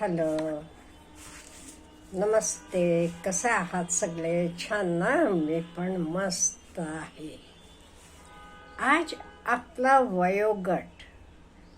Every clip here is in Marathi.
हॅलो. नमस्ते. कसे आहात सगळे? छान ना? मी पण मस्त आहे. आज आपला वयोगट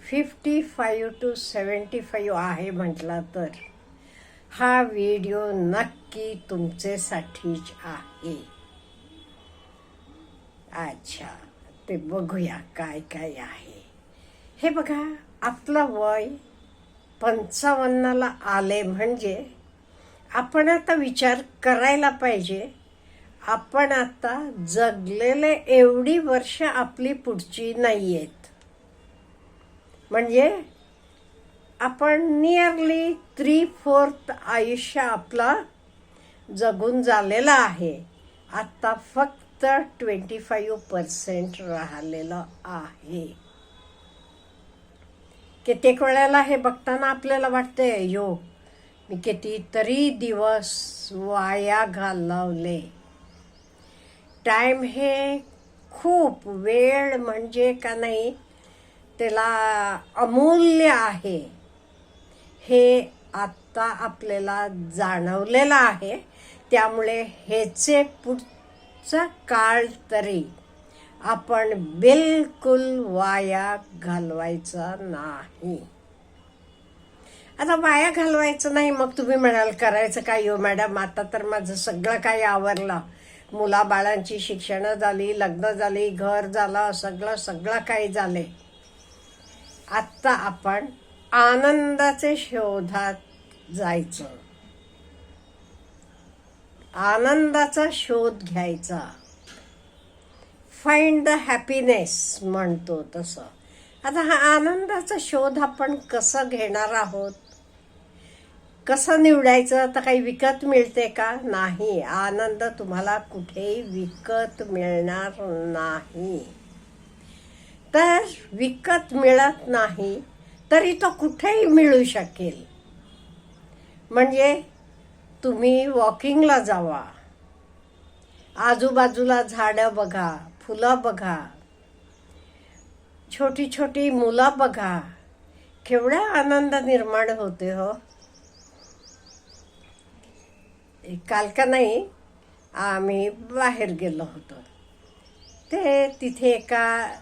fifty five to seventy five आहे म्हटला तर. हा व्हिडिओ नक्की तुमच्यासाठीच आहे. अच्छा. ते बघूया काय काय आहे. हे बघा आपलं वय पंचावन्नाला आले म्हणजे आपण आता विचार करायला पाहिजे. आपण आता जगलेले एवढी वर्ष आपली पुढची नाही आहेत म्हणजे आपण नियरली थ्री फोर्थ आयुष्य आपला जगून झालेलं आहे. आत्ता फक्त ट्वेंटी फाईव्ह पर्सेंट राहिलेलं आहे. कित्येक वेळेला हे बघताना आपल्याला वाटतंय यो मी कितीतरी दिवस वाया घालवले. टाईम हे खूप वेळ म्हणजे का नाही त्याला अमूल्य आहे. हे आत्ता आपल्याला जाणवलेलं आहे. त्यामुळे ह्याचे पुढचा काळ तरी आपण बिलकुल वाया घालवायचा नाही. आता वाया घालवायचं नाही मग तुम्ही म्हणाल करायचं काय हो मॅडम? आता तर माझं सगळं काही आवरलं. मुलाबाळांची शिक्षणं झाली लग्न झाली घर झालं सगळं सगळं काही झाले. आत्ता आपण आनंदाचे शोधात जायचं. आनंदाचा शोध घ्यायचा. फाइंड द हॅपीनेस म्हणतो तसं. आता हा आनंदाचा शोध आपण कसं घेणार आहोत? कसं निवडायचं? आता काही विकत मिळते का? नाही. आनंद तुम्हाला कुठेही विकत मिळणार नाही. तर विकत मिळत नाही तरी तो कुठेही मिळू शकेल. म्हणजे तुम्ही वॉकिंगला जावा. आजूबाजूला झाडं बघा. फुलं बघा. छोटी छोटी मुलं बघा. केवढा आनंद निर्माण होते हो. काल का नाही आम्ही बाहेर गेलो होतो. ते तिथे एका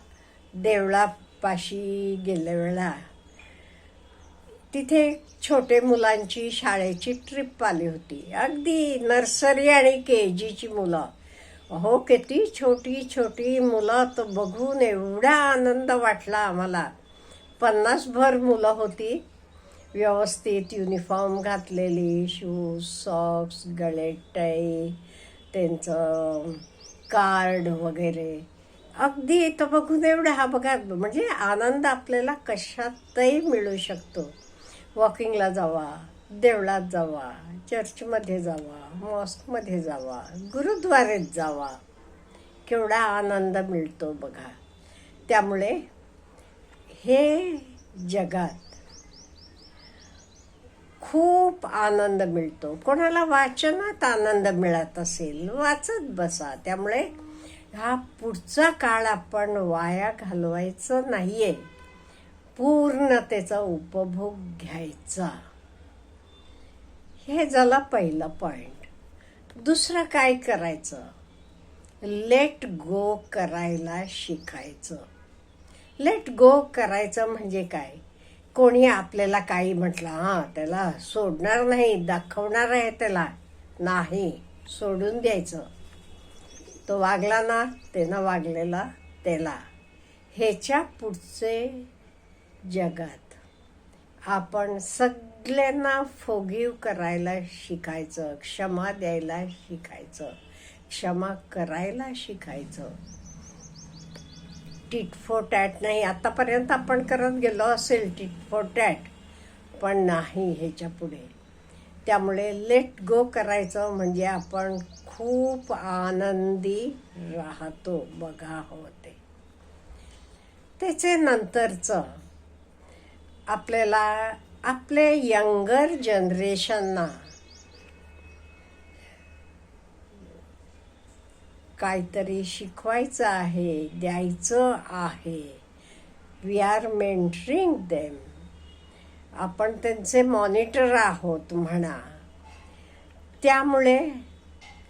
देवळापाशी गेल्या वेळा तिथे छोटे मुलांची शाळेची ट्रिप आली होती. अगदी नर्सरी आणि के जीची मुलं. हो किती छोटी छोटी मुलं तर बघून एवढा आनंद वाटला आम्हाला. पन्नासभर मुलं होती. व्यवस्थित युनिफॉर्म घातलेली शूज सॉक्स गळेटाई त्यांचं कार्ड वगैरे. अगदी तो बघून एवढं हा बघा म्हणजे आनंद आपल्याला कशातही मिळू शकतो. वॉकिंगला जावा देवळात जावा चर्चमध्ये जावा मॉस्कमध्ये जावा गुरुद्वारेत जावा. केवढा आनंद मिळतो बघा. त्यामुळे हे जगात खूप आनंद मिळतो. कोणाला वाचनात आनंद मिळत असेल वाचत बसा. त्यामुळे हा पुढचा काळ आपण वाया घालवायचं नाही आहे पूर्णतेचा उपभोग घ्यायचा. हे झालं पहिलं पॉईंट दुसरं काय करायचं? लेट गो करायला शिकायचं. लेट गो करायचं म्हणजे काय? कोणी आपल्याला काही म्हटलं हां त्याला सोडणार नाही दाखवणार आहे त्याला. नाही सोडून द्यायचं. तो वागला ना त्यानं वागलेला त्याला. ह्याच्या पुढचे जगात आपण सग सगळ्यांना फोगीव करायला शिकायचं क्षमा द्यायला शिकायचं क्षमा करायला शिकायचं. टिटफोटॅट नाही आतापर्यंत आपण करत गेलो असेल टिटफोटॅट पण नाही ह्याच्या पुढे. त्यामुळे लेट गो करायचं म्हणजे आपण खूप आनंदी राहतो बघा होते त्याचे नंतरचं आपल्याला आपले यंगर जनरेशनना. काहीतरी शिकवायचं आहे द्यायचं आहे. वी आर मेंटरिंग देम आपण त्यांचे मॉनिटर आहोत म्हणा. त्यामुळे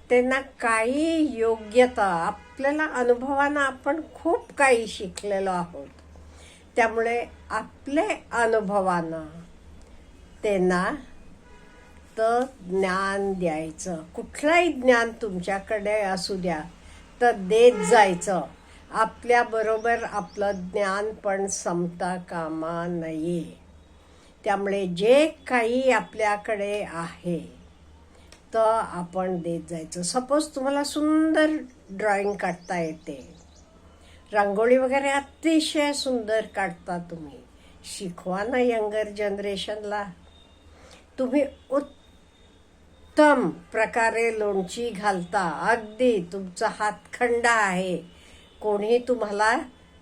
त्यांना काही योग्यता आपल्याला अनुभवानं आपण खूप काही शिकलेलो आहोत. त्यामुळे आपले अनुभवानं त्यांना तर ज्ञान द्यायचं. कुठलंही ज्ञान तुमच्याकडे असू द्या तर देत जायचं. आपल्याबरोबर आपलं ज्ञान पण संपता कामा नये. त्यामुळे जे काही आपल्याकडे आहे तर आपण देत जायचं. सपोज तुम्हाला सुंदर ड्रॉइंग काढता येते. रांगोळी वगैरे अतिशय सुंदर काढता तुम्ही. शिकवा ना यंगर जनरेशनला तुम्ही उत्तम प्रकारे लोणची घालता. अगदी तुमचा हातखंडा आहे. कोणी तुम्हाला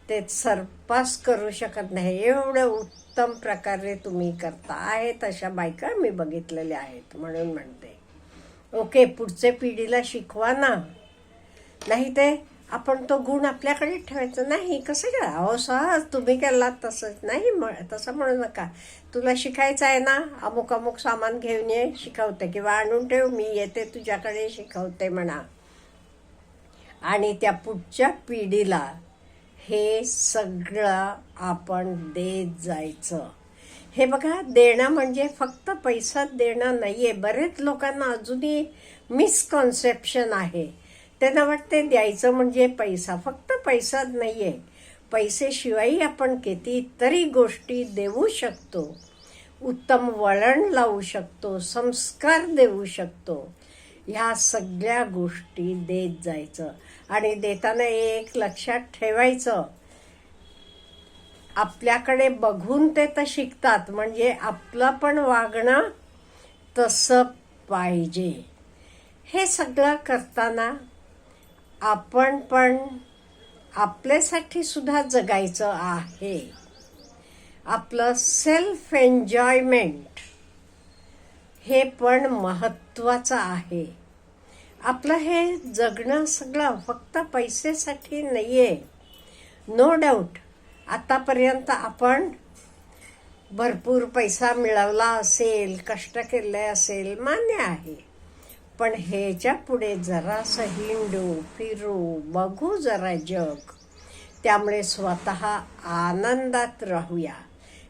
ते सरपास करू शकत नाही. एवढं उत्तम प्रकारे तुम्ही करता. आहेत अशा बायका मी बघितलेल्या आहेत म्हणून म्हणते. ओके पुढच्या पिढीला शिकवा ना. नाही ते आपण तो गुण आपल्याकडे ठेवायचा नाही. कसं करा अहो सहज तुम्ही केलात तसंच नाही म तसं म्हणू नका. तुला शिकायचं आहे ना? अमुक अमुक सामान घेऊन ये शिकवते किंवा आणून ठेव मी येते तुझ्याकडे शिकवते म्हणा. आणि त्या पुढच्या पिढीला हे सगळं आपण देत जायचं. हे बघा देणं म्हणजे फक्त पैसा देणं नाहीये. बरेच लोकांना अजूनही मिसकॉन्सेप्शन आहे. त्यांना वाटते द्यायचं म्हणजे पैसा. फक्त पैसाच नाही आहे पैसेशिवायही आपण कितीतरी गोष्टी देऊ शकतो. उत्तम वळण लावू शकतो संस्कार देऊ शकतो. ह्या सगळ्या गोष्टी देत जायचं. आणि देताना एक लक्षात ठेवायचं. आपल्याकडे बघून ते तर शिकतात. म्हणजे आपलं पण वागणं तसं पाहिजे. हे सगळं करताना आपण पण आपल्यासाठी सुद्धा जगायचं आहे. आपलं सेल्फ एन्जॉयमेंट हे पण महत्त्वाचं आहे. आपलं हे जगणं सगळं फक्त पैसेसाठी आहे नो डाऊट आतापर्यंत आपण भरपूर पैसा मिळवला असेल कष्ट केले असेल मान्य आहे. पण ह्याच्या पुढे जरासं हिंडू फिरू बघू जरा जग. त्यामुळे स्वतः आनंदात राहूया.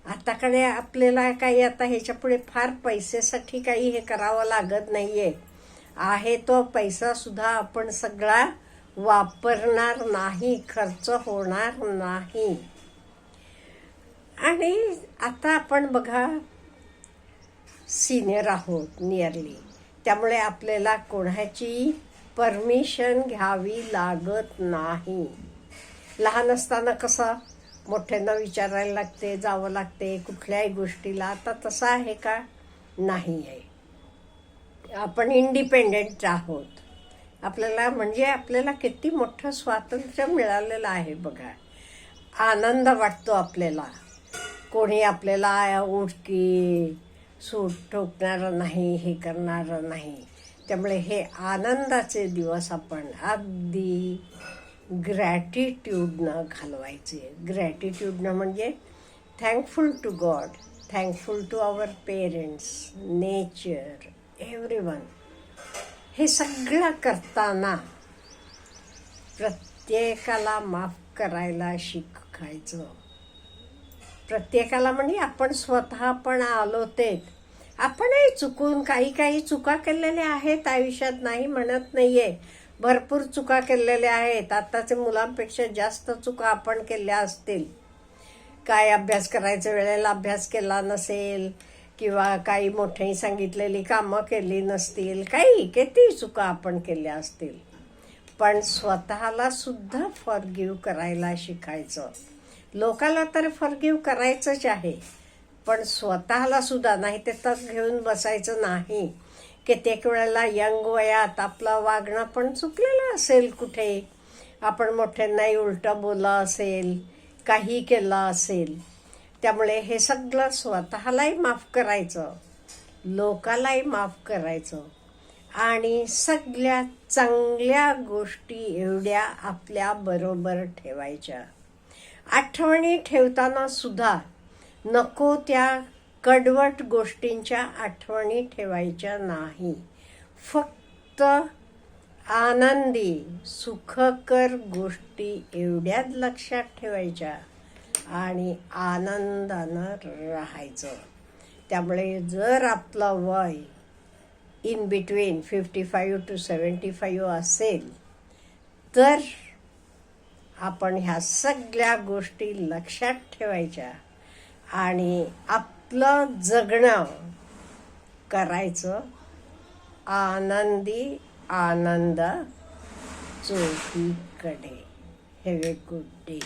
आताकडे आपल्याला काही आता ह्याच्या पुढे फार पैसेसाठी काही हे करावं लागत नाही आहे आहे तो पैसासुद्धा आपण सगळा वापरणार नाही खर्च होणार नाही. आणि आता आपण बघा सिनियर आहोत नियरली त्यामुळे आपल्याला कोणाची परमिशन घ्यावी लागत नाही. लहान असताना कसं मोठ्यांना विचारायला लागते जावं लागते कुठल्याही गोष्टीला. आता तसं आहे का? नाही आहे आपण इंडिपेंडेंट आहोत. आपल्याला म्हणजे आपल्याला किती मोठं स्वातंत्र्य मिळालेलं आहे बघा. आनंद वाटतो आपल्याला. कोणी आपल्याला ओळखी सूट ठोकणारं नाही हे करणारं नाही. त्यामुळे हे आनंदाचे दिवस आपण अगदी ग्रॅटिट्यूडनं घालवायचे. ग्रॅटिट्यूडनं म्हणजे thankful to God thankful to our parents nature everyone हे सगळं करताना प्रत्येकाला माफ करायला शिकायचं प्रत्येकाला म्हणजे आपण स्वतः पण आलो तेच. आपणही चुकून काही काही चुका केलेल्या आहेत आयुष्यात नाही म्हणत नाही आहे भरपूर चुका केलेल्या आहेत. आत्ताचे मुलांपेक्षा जास्त चुका आपण केल्या असतील. काय अभ्यास करायच्या वेळेला अभ्यास केला नसेल किंवा काही मोठ्याही सांगितलेली कामं केली नसतील काही किती चुका आपण केल्या असतील. पण स्वतःला सुद्धा फॉरगिव्ह करायला शिकायचं. लोकाला तर फॉरगिव्ह करायचंच आहे. पण स्वतःला सुद्धा नाही ते तग घेऊन बसायचं नाही. कित्येक वेळेला यंग वयात आपलं वागणं पण चुकलेलं असेल कुठे? आपण मोठ्यांनाही उलटं बोललं असेल काही केलं असेल. त्यामुळे हे सगळं स्वतःलाही माफ करायचं लोकालाही माफ करायचं. आणि सगळ्या चांगल्या गोष्टी एवढ्या आपल्या बरोबर ठेवायच्या. आठवणी ठेवताना सुद्धा नको त्या कडवट गोष्टींच्या आठवणी ठेवायच्या नाही. फक्त आनंदी सुखकर गोष्टी एवढ्याच लक्षात ठेवायच्या आणि आनंदानं राहायचं. त्यामुळे जर आपलं वय in between fifty five to seventy five असेल तर आपण ह्या सगळ्या गोष्टी लक्षात ठेवायच्या आणि आपलं जगणं करायचं. आनंदी आनंद चोहीकडे हॅव ए गुड डे